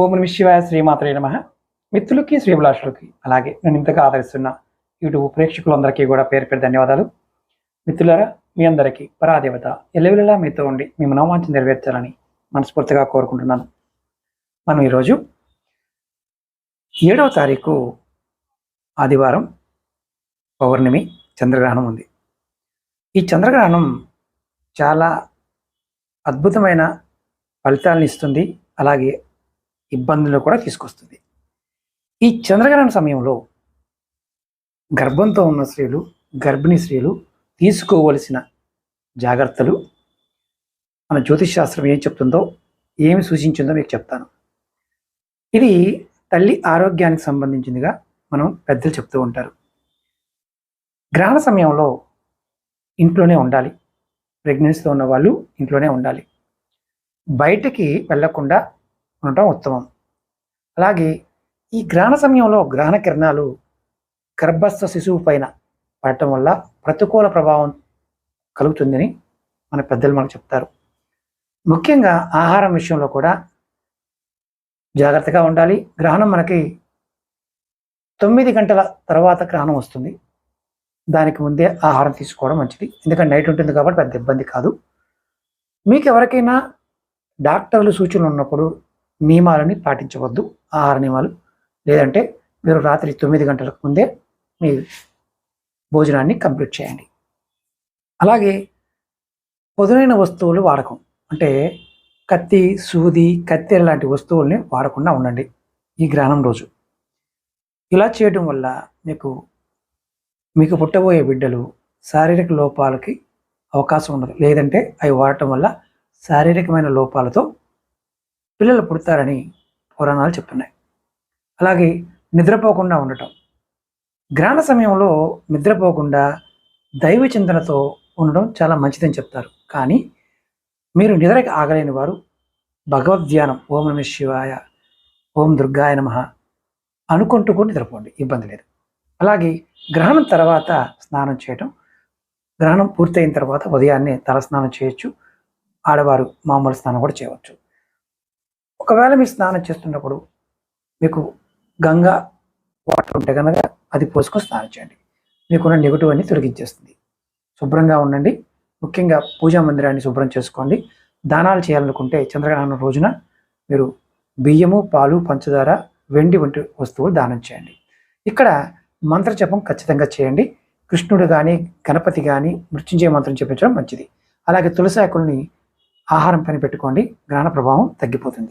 ఓం నమ శివాయ శ్రీమాత్రే నమ. మిత్రులకి శ్రీభిలాషులకి అలాగే నేను ఇంతగా ఆదరిస్తున్న యూట్యూబ్ ప్రేక్షకులందరికీ కూడా పేరు పేరు ధన్యవాదాలు. మిత్రులారా మీ అందరికీ పరాదేవత ఎల్లవెల్లలా మీతో ఉండి మీ మనోవాంఛ నెరవేర్చాలని మనస్ఫూర్తిగా కోరుకుంటున్నాను. మనం ఈరోజు ఏడవ తారీఖు ఆదివారం పౌర్ణమి చంద్రగ్రహణం ఉంది. ఈ చంద్రగ్రహణం చాలా అద్భుతమైన ఫలితాలను ఇస్తుంది. అలాగే ఇబ్బందులు కూడా తీసుకొస్తుంది. ఈ చంద్రగ్రహణ సమయంలో గర్భంతో ఉన్న స్త్రీలు గర్భిణీ స్త్రీలు తీసుకోవలసిన జాగ్రత్తలు మన జ్యోతిష్ శాస్త్రం ఏం చెప్తుందో ఏమి సూచించిందో మీకు చెప్తాను. ఇది తల్లి ఆరోగ్యానికి సంబంధించిందిగా మనం పెద్దలు చెప్తూ ఉంటారు. గ్రహణ సమయంలో ఇంట్లోనే ఉండాలి. ప్రెగ్నెన్సీతో ఉన్న వాళ్ళు ఇంట్లోనే ఉండాలి. బయటికి వెళ్ళకుండా ఉండటం ఉత్తమం. అలాగే ఈ గ్రహణ సమయంలో గ్రహణ కిరణాలు గర్భస్థ శిశువు పైన పడటం వల్ల ప్రతికూల ప్రభావం కలుగుతుందని మన పెద్దలు మనకు చెప్తారు. ముఖ్యంగా ఆహారం విషయంలో కూడా జాగ్రత్తగా ఉండాలి. గ్రహణం మనకి తొమ్మిది గంటల తర్వాత గ్రహణం వస్తుంది. దానికి ముందే ఆహారం తీసుకోవడం మంచిది. ఎందుకంటే నైట్ ఉంటుంది కాబట్టి పెద్ద ఇబ్బంది కాదు. మీకు ఎవరికైనా డాక్టర్లు సూచనలు ఉన్నప్పుడు నియమాలని పాటించవద్దు ఆహార నియమాలు. లేదంటే మీరు రాత్రి తొమ్మిది గంటలకు ముందే మీ భోజనాన్ని కంప్లీట్ చేయండి. అలాగే పొదునైన వస్తువులు వాడకం. అంటే కత్తి సూది కత్తెర లాంటి వస్తువుల్ని వాడకుండా ఉండండి ఈ గ్రహణం రోజు. ఇలా చేయడం వల్ల మీకు మీకు పుట్టబోయే బిడ్డలు శారీరక లోపాలకి అవకాశం ఉండదు. లేదంటే అవి వాడటం వల్ల శారీరకమైన లోపాలతో పిల్లలు పుడతారని పురాణాలు చెప్తున్నాయి. అలాగే నిద్రపోకుండా ఉండటం. గ్రహణ సమయంలో నిద్రపోకుండా దైవ చింతనతో ఉండడం చాలా మంచిదని చెప్తారు. కానీ మీరు నిద్రకి ఆగలేని వారు భగవద్ధ్యానం ఓం నమ శివాయ ఓం దుర్గాయ నమ అనుకుంటూ కూడా నిద్రపోండి ఇబ్బంది లేదు. అలాగే గ్రహణం తర్వాత స్నానం చేయటం గ్రహణం పూర్తయిన తర్వాత ఉదయాన్నే తల స్నానం చేయొచ్చు. ఆడవారు మామూలు స్నానం కూడా చేయవచ్చు. ఒకవేళ మీరు స్నానం చేస్తున్నప్పుడు మీకు గంగా వాటర్ ఉంటే కనుక అది పోసుకొని స్నానం చేయండి. మీకున్న నెగిటివ్ అన్ని తొలగించేస్తుంది. శుభ్రంగా ఉండండి. ముఖ్యంగా పూజా మందిరాన్ని శుభ్రం చేసుకోండి. దానాలు చేయాలనుకుంటే చంద్రగ్రహణం రోజున మీరు బియ్యము పాలు పంచదార వెండి వంటి వస్తువులు దానం చేయండి. ఇక్కడ మంత్ర జపం ఖచ్చితంగా చేయండి. కృష్ణుడు కానీ గణపతి కానీ మృత్యుంజయ మంత్రం చెప్పించడం మంచిది. అలాగే తులసి ఆకుల్ని ఆహారం పని పెట్టుకోండి. గ్రహణ ప్రభావం తగ్గిపోతుంది.